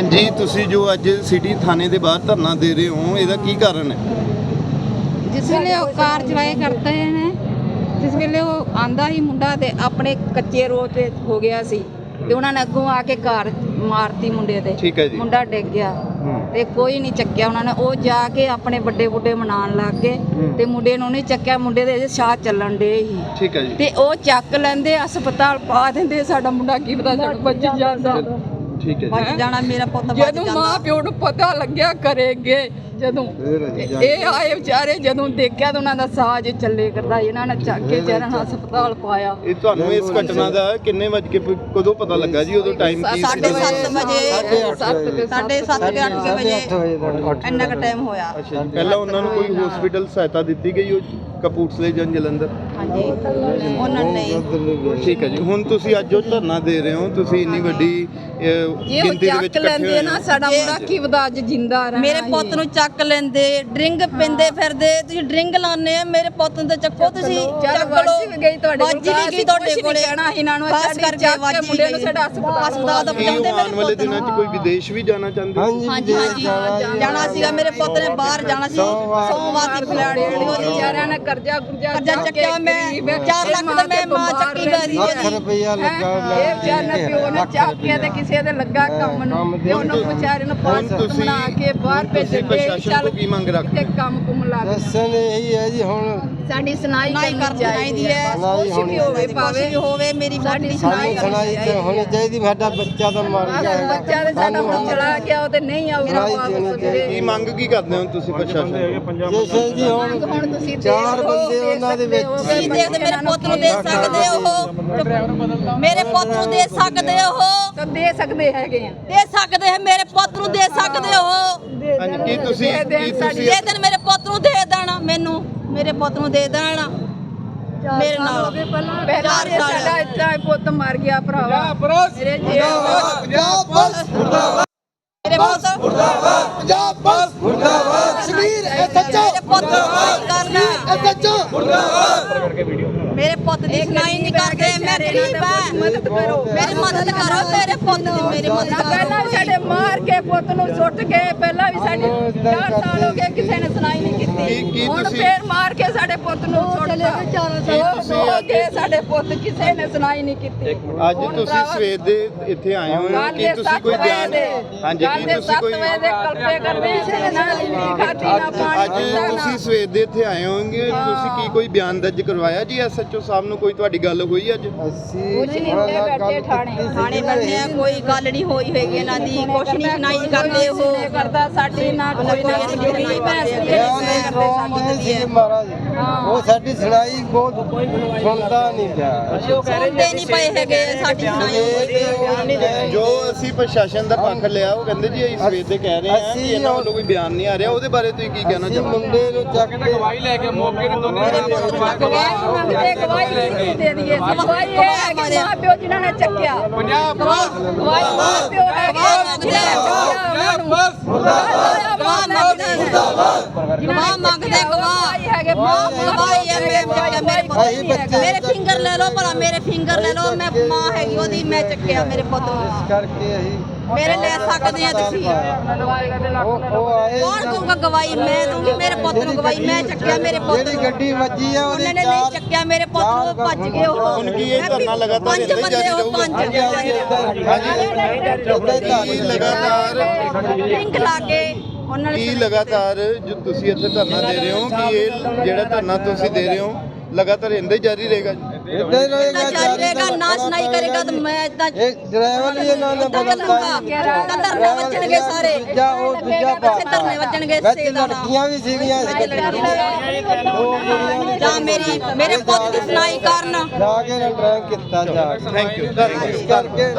ਹਾਂਜੀ ਤੁਸੀਂ ਜੋ ਅੱਜ ਸਿਟੀ ਥਾਣੇ ਦੇ ਬਾਹਰ ਧਰਨਾ ਦੇ ਰਹੇ ਹੋ ਇਹਦਾ ਕੀ ਕਾਰਨ ਹੈ? ਜਿਸ ਵੇਲੇ ਉਹ ਕਾਰ ਚਲਾਏ ਕਰਦੇ ਨੇ ਜਿਸ ਵੇਲੇ ਉਹ ਆਂਦਾ ਹੀ ਮੁੰਡਾ ਤੇ ਆਪਣੇ ਕੱਚੇ ਰੋਡ ਤੇ ਹੋ ਗਿਆ ਸੀ ਤੇ ਉਹਨਾਂ ਨੇ ਅੱਗੋਂ ਆ ਕੇ ਕਾਰ ਮਾਰਤੀ ਮੁੰਡੇ ਤੇ। ਠੀਕ ਹੈ ਜੀ। ਮੁੰਡਾ ਡਿੱਗ ਗਿਆ। ਤੇ ਕੋਈ ਨਹੀਂ ਚੱਕਿਆ ਉਹਨਾਂ ਨੇ। ਉਹ ਜਾ ਕੇ ਆਪਣੇ ਵੱਡੇ ਬੁੱਢੇ ਮਨਾਉਣ ਲੱਗ ਗਏ। ਤੇ ਮੁੰਡੇ ਨੂੰ ਨਹੀਂ ਚੱਕਿਆ। ਮੁੰਡੇ ਦੇ ਸਾਹ ਚੱਲਣ ਦੇ ਹੀ ਠੀਕ ਹੈ ਜੀ। ਤੇ ਉਹ ਚੱਕ ਲੈਂਦੇ ਹਸਪਤਾਲ ਪਾ ਦਿੰਦੇ ਸਾਡਾ ਮੁੰਡਾ ਕੀ ਪਤਾ ਸਾਡਾ ਬੱਚ ਜਾਂਦਾ ਠੀਕ ਹੈ ਬਚ ਜੀ ਜਾਣਾ ਮੇਰਾ ਪੁੱਤ ਬਚ ਜਦੋਂ ਜਾਂਦਾ। ਮਾਂ ਪਿਓ ਨੂੰ ਪਤਾ ਲੱਗਿਆ ਕਰੇਗੇ ਜਦੋਂ ਤੇ ਇਹ ਆਏ ਵਿਚਾਰੇ ਜਦੋਂ ਦੇਖਿਆ ਤਾਂ ਉਹਨਾਂ ਦਾ ਸਾਜ ਚੱਲੇ ਕਰਦਾ ਇਹਨਾਂ ਨੇ ਚੱਕ ਕੇ ਚਰਨ ਹਸਪਤਾਲ ਪਾਇਆ। ਇਹ ਤੁਹਾਨੂੰ ਇਸ ਘਟਨਾ ਦਾ ਕਿੰਨੇ ਵਜੇ ਕੇ ਪ- ਕਦੋਂ ਪਤਾ ਲੱਗਾ ਜੀ? ਉਦੋਂ ਟਾਈਮ ਕੀ ਸਾਢੇ ਸੀ ਸੱਤ ਵਜੇ। ਸਾਢੇ ਸੱਤ ਕੇ ਅੱਠ ਕੁ ਵਜੇ ਇੰਨਾ ਕੁ ਟਾਈਮ ਹੋਇਆ। ਅੱਛਾ ਜੀ। ਪਹਿਲਾਂ ਉਹਨਾਂ ਨੂੰ ਕੋਈ ਹਸਪੀਟਲ ਸਹਾਇਤਾ ਦਿੱਤੀ ਗਈ ਉਹ ਕਪੂਰਥਲੇ ਜਾਂ ਜਲੰਧਰ? ਹਾਂਜੀ। ਉਹਨਾਂ ਨੇ। ਠੀਕ ਹੈ ਜੀ। ਹੁਣ ਤੁਸੀਂ ਅੱਜ ਉਹ ਧਰਨਾ ਦੇ ਰਹੇ ਹੋ ਤੁਸੀਂ ਇੰਨੀ ਵੱਡੀ ਜੇ ਉਹ ਚੱਕ ਲੈਂਦੇ ਨਾ ਸਾਡਾ ਮੁੰਡਾ ਕੀ ਪਤਾ ਅੱਜ ਜਿੰਦਾ ਰਹਿਣਾ ਮੇਰੇ ਪੁੱਤ ਨੂੰ ਚੱਕ ਲੈਂਦੇ ਡਰਿੰਗ ਪਿੰਦੇ ਫਿਰਦੇ ਤੁਸੀਂ ਡਰਿੰਗ ਲਾਉਂਦੇ ਆ ਮੇਰੇ ਪੁੱਤ ਨੂੰ ਤਾਂ ਚੱਕੋ ਤੁਸੀਂ ਚੱਕ ਵੀ ਗਈ ਤੁਹਾਡੇ ਵੱਜ ਵੀ ਗਈ ਤੁਹਾਡੇ ਕੋਲੇ। ਕਹਿਣਾ ਇਹਨਾਂ ਨੂੰ ਖਾਸ ਕਰਕੇ ਵੱਜ ਮੁੰਡੇ ਨੂੰ। ਸਾਡਾ ਹਸਪਤਾਲ ਹਸਪਤਾਲ ਦਾ ਪਹੁੰਚਾਉਂਦੇ ਉਹ ਮੇਰੇ ਵਾਲੇ ਪੁੱਤ ਦਿਨਾਂ 'ਚ ਕੋਈ ਵਿਦੇਸ਼ ਵੀ ਜਾਣਾ ਚਾਹੁੰਦੇ ਹੋ? ਹਾਂਜੀ ਹਾਂਜੀ ਜਾਣਾ ਸੀਗਾ ਮੇਰੇ ਪੁੱਤ ਨੇ ਬਾਹਰ ਜਾਣਾ ਸੀ। ਸੋਮਵਾਰ ਦੀ ਫਲੈਟ ਉਹਦੀ ਵਿਚਾਰਿਆਂ ਨੇ ਕਰਜ਼ਾ ਕੁਰਜ਼ਾ ਕਰਜ਼ਾ ਚੱਕਿਆ ਮੈਂ। 4 ਲੱਖ ਦਾ ਮੈਂ ਮਾਂ ਲੱਖ ਰੁਪਈਆ ਲੱਗਾ ਇਹ ਵਿਚਾਰ ਨੇ ਪਿਓ ਨੇ ਚੱਕ ਕੇ ਤੇ ਕਿਸੇ ਦੇ ਲੱਗਾ ਕੰਮ ਨੂੰ ਤੇ ਉਹਨੂੰ ਵਿਚਾਰੇ ਨੂੰ ਹੁਣ ਪਾਸ ਤੁਸੀਂ ਬਣਾ ਕੇ ਬਾਹਰ ਭੇਜਦੇ ਪ੍ਰਸ਼ਾਸਨ ਤੋਂ ਕੀ ਮੰਗ ਰੱਖਦੇ ਕੰਮ ਕੁਮ ਲੱਗ ਦੱਸਣ ਇਹੀ ਹੈ ਜੀ ਹੁਣ ਸਾਡੀ ਸੁਣਾਈ ਕਰਨੀ ਚਾਹੀਦੀ ਹੈ। ਕੁਛ ਵੀ ਹੋਵੇ ਭਾਵੇਂ ਵੀ ਹੋਵੇ ਮੇਰੀ ਸਾਡੀ ਸਾਨੂੰ ਸੁਣਾਈ ਤੇ ਹੋਣੀ ਚਾਹੀਦੀ ਸਾਡਾ ਬੱਚਾ ਤਾਂ ਮਰ ਗਿਆ ਬੱਚਾ ਦੇ ਸਾਡਾ ਹੁਣ ਚਲਾ ਗਿਆ ਉਹ ਤੇ ਨਹੀਂ ਆਊਗਾ ਵਾਪਸ ਵੀਰੇ ਕੀ ਮੰਗ ਕੀ ਕਰਦੇ ਹੋ ਤੁਸੀਂ ਪ੍ਰਸ਼ਾਸਨ ਤੋਂ? ਜਿਸੇ ਜੀ ਹੁਣ ਹੁਣ ਤੁਸੀਂ ਚਾਰ ਬੰਦੇ ਉਹਨਾਂ ਦੇ ਵਿੱਚ। ਤੁਸੀਂ ਦੇਖਦੇ ਮੇਰੇ ਪੁੱਤ ਨੂੰ ਦੇ ਸਕਦੇ ਹੋ? ਮੇਰੇ ਪੁੱਤ ਨੂੰ ਦੇ ਸਕਦੇ ਹੋ? ਤਾਂ ਦੇ ਸਕਦੇ ਹੈਗੇ ਆ। ਦੇ ਸਕਦੇ ਹੈ ਮੇਰੇ ਪੁੱਤ ਨੂੰ ਦੇ ਸਕਦੇ ਹੋ? ਹਾਂਜੀ ਕੀ ਤੁਸੀਂ ਕੀ ਤੁਸੀਂ ਇਹ ਦਿਨ ਮੇਰੇ ਪੁੱਤ ਨੂੰ ਦੇ ਮੈਨੂੰ ਮੇਰੇ ਪੁੱਤ ਨੂੰ ਦੇ ਦੇਣਾ ਮੇਰੇ ਨਾਲ। ਪਹਿਲਾਂ। ਇਹ। ਸਾਡਾ ਇੱਥੇ ਪੁੱਤ ਮਰ ਗਿਆ ਭਰਾਵਾ। ਮੇਰੇ ਜੇ ਮੇਰੇ ਪੁੱਤ। ਪੰਜਾਬ ਬਸ ਮੁਰਦਾਬਾਦ। ਸ਼ਬੀਰ ਮੇਰੇ ਪੁੱਤ ਨੂੰ ਸੁਣਾਈ ਕਰਨਾ ਮੇਰੇ ਪੁੱਤ ਦੀ ਸੁਣਾਈ ਨਹੀਂ ਕਰਦੇ। ਮੈਂ ਗਰੀਬ ਹਾਂ। ਮਦਦ ਕਰੋ। ਮੇਰੀ ਮਦਦ ਕਰੋ ਮੇਰੇ ਪੁੱਤ ਦੀ ਮੇਰੀ ਮਦਦ ਕਰੋ। ਪਹਿਲਾਂ ਵੀ ਸਾਡੇ ਮਾਰ ਕੇ ਪੁੱਤ ਨੂੰ ਸੁੱਟ ਕੇ ਪਹਿਲਾਂ ਵੀ ਸਾਡੇ 4 ਸਾਲ ਹੋ ਗਏ ਕਿਸੇ ਨੇ ਸੁਣਾਈ ਨਹੀਂ ਕੀਤੀ। ਕੀ ਹੁਣ ਤੁਸੀਂ- ਫੇਰ ਮਾਰ ਕੇ ਸਾਡੇ ਪੁੱਤ ਨੂੰ ਸੁੱਟ ਲਿਆ ਤੁਸੀਂ ਹੋ ਗਏ ਸਾਡੇ ਪੁੱਤ ਕਿਸੇ ਨੇ ਸੁਣਾਈ ਨਹੀਂ ਕੀਤੀ। ਅੱਜ ਤੁਸੀਂ ਸਵੇਰ ਦੇ ਇੱਥੇ ਆਏ ਹੋ ਕੀ ਤੁਸੀਂ 7 ਕੋਈ ਬਿਆਨ ਹਾਂਜੀ ਕੀ ਤੁਸੀਂ 7 ਕੋਈ ਦੇ ਕਲਪੇ ਕਰਦੇ ਸੀ ਨਾ ਲਿੰਦੀ ਖਾਤੀ ਨਾ ਪਾਣੀ ਅੱਜ। ਤੁਸੀਂ ਸਵੇਰ ਦੇ ਇੱਥੇ ਆਏ ਹੋਗੇ ਤੁਸੀਂ ਕੀ ਕੋਈ ਬਿਆਨ ਦਰਜ ਕਰਵਾਇਆ ਜੀ ਐਸਐਚਓ ਸਾਹਿਬ ਨੂੰ? ਕੋਈ ਤੁਹਾਡੀ ਗੱਲ ਹੋਈ ਅੱਜ? ਅਸੀਂ ਨਹੀਂ ਬੈਠੇ ਥਾਣੇ। ਬੈਠੇ ਆ ਕੋਈ ਗੱਲ ਨਹੀਂ ਹੋਈ ਹੈਗੀ ਇਹਨਾਂ ਦੀ ਕੁਛ ਨਹੀਂ ਸੁਣਾਈ ਕਰਦੇ ਉਹ। ਕਰਦਾ ਸਾਡੀ ਨਾ ਕੋਈ ਨਾ ਕੋਈ ਕੋਈ ਨਹੀਂ ਨਹੀਂ ਭੈਣ ਕਰਦੇ। ਸੀ ਇਹ ਉਹਨੇ ਸੋਮ ਸੀ ਮਹਾਰਾਜ। ਉਹ ਸਾਡੀ ਸੁਣਾਈ ਬਹੁਤ ਸੁਣਦਾ ਨਹੀਂ ਪਿਆ। ਸੁਣਦੇ ਨਹੀਂ ਪਏ ਹੈਗੇ ਸਾਡੀ ਸੁਣਾਈ ਜੋ ਅਸੀਂ ਪ੍ਰਸ਼ਾਸਨ ਦਾ ਪੱਖ ਲਿਆ ਉਹ ਕਹਿੰਦੇ ਜੀ ਅਸੀਂ ਸਵੇਰ ਦੇ ਕਹਿ ਰਹੇ ਹਾਂ ਕਿ ਇਹਨਾਂ ਵੱਲੋਂ ਕੋਈ ਬਿਆਨ ਨਹੀਂ ਆ ਰਿਹਾ। ਉਹਦੇ ਬਾਰੇ ਤੁਸੀਂ ਕੀ ਕਹਿਣਾ ਚਾਹੁੰਦੇ ਮੁੰਡੇ ਨੂੰ ਚੱਕ ਕੇ ਗਵਾਹੀ ਮੰਗਦੇ ਗਵਾਹੀ ਕਿਹਨੂੰ ਦੇ ਦਈਏ। ਗਵਾਹੀ ਇਹ ਹੈ ਕਿ ਮਾਂ ਪਿਓ ਜਿਨ੍ਹਾਂ ਨੇ ਚੱਕਿਆ। ਪੰਜਾਬ ਗਵਾਹੀ ਮਾਂ ਪਿਓ ਹੈ ਗਵਾਹ ਮੰਗਦੇ ਗਵਾਹ ਮੰਗਦੇ ਗਵਾਹ। ਹੈਗੇ। ਮਾਂ ਗਵਾਹੀ ਹੈ ਮੇਰੇ ਮੇਰੇ ਪੁੱਤ ਅਸੀਂ ਬੱਚੇ ਮੇਰੇ ਫਿੰਗਰ ਲੈ ਲਓ ਭਲਾ ਮੇਰੇ ਫਿੰਗਰ ਲੈ ਲਓ। ਮੈਂ ਮਾਂ ਹੈਗੀ ਉਹਦੀ ਮੈਂ ਚੱਕਿਆ ਮੇਰੇ ਪੁੱਤ ਨੂੰ। ਕਰਕੇ ਅਸੀਂ ਮੇਰੇ ਲੈ ਸਕਦੇ ਆ ਤੁਸੀਂ। ਉਹ ਉਹ ਆਏ ਕੌਣ ਦਊਗਾ ਗਵਾਹੀ? ਮੈਂ ਦੂੰਗੀ ਮੇਰੇ ਪੁੱਤ ਨੂੰ ਗਵਾਹੀ। ਮੈਂ ਚੱਕਿਆ ਮੇਰੇ ਪੁੱਤ ਨੂੰ। ਗੱਡੀ ਵੱਜੀ ਆ ਉਹਦੇ ਉਹਨਾਂ ਨੇ ਨਹੀਂ ਚੱਕਿਆ ਮੇਰੇ ਪੁੱਤ ਨੂੰ ਭੱਜ ਗਏ ਉਹ। ਹੁਣ ਕੀ ਇਹ ਧਰਨਾ ਲਗਾਤਾਰ ਪੰਜ ਬੰਦੇ ਉਹ? ਪੰਜ ਕੀ ਲਗਾਤਾਰ ਪਿੰਕ ਲਾ ਕੇ ਉਹਨਾਂ ਕੀ ਨੇ ਲਗਾਤਾਰ ਜੋ ਤੁਸੀਂ ਇੱਥੇ ਧਰਨਾ ਦੇ ਰਹੇ ਹੋ ਕਿ ਇਹ ਜਿਹੜਾ ਧਰਨਾ ਤੁਸੀਂ ਦੇ ਰਹੇ ਹੋ ਲਗਾਤਾਰ ਇੰਦੇ ਜਾਰੀ ਰਹੇਗਾ ਇੱਦਾਂ ਹੀ ਰਹੇਗਾ ਜਾਰੀ ਰਹੇਗਾ ਨਾ ਸੁਣਾਈ ਕਰੇਗਾ ਤਾਂ ਮੈਂ ਇਦਾਂ ਇਹ ਡਰਾਈਵਰ ਹੀ ਇਹਨਾਂ ਨੇ ਬਦਲਤਾ ਤਾਂ ਧਰਨੇ ਵੱਜਣਗੇ ਸਾਰੇ। ਦੂਜਾ ਉਹ ਦੂਜਾ ਪਾ ਇੱਥੇ ਧਰਨੇ ਵੱਜਣਗੇ ਸੇ ਦਾ। ਲੜਕੀਆਂ ਵੀ ਸੀਗੀਆਂ ਜਾਂ ਮੇਰੀ ਮੇਰੇ ਪੁੱਤ ਦੀ ਸੁਣਾਈ ਕਰਨ। ਜਾ ਕੇ ਡਰਾਈਵ ਕੀਤਾ ਜਾ ਕੇ। ਥੈਂਕ ਯੂ ਕਰਕੇ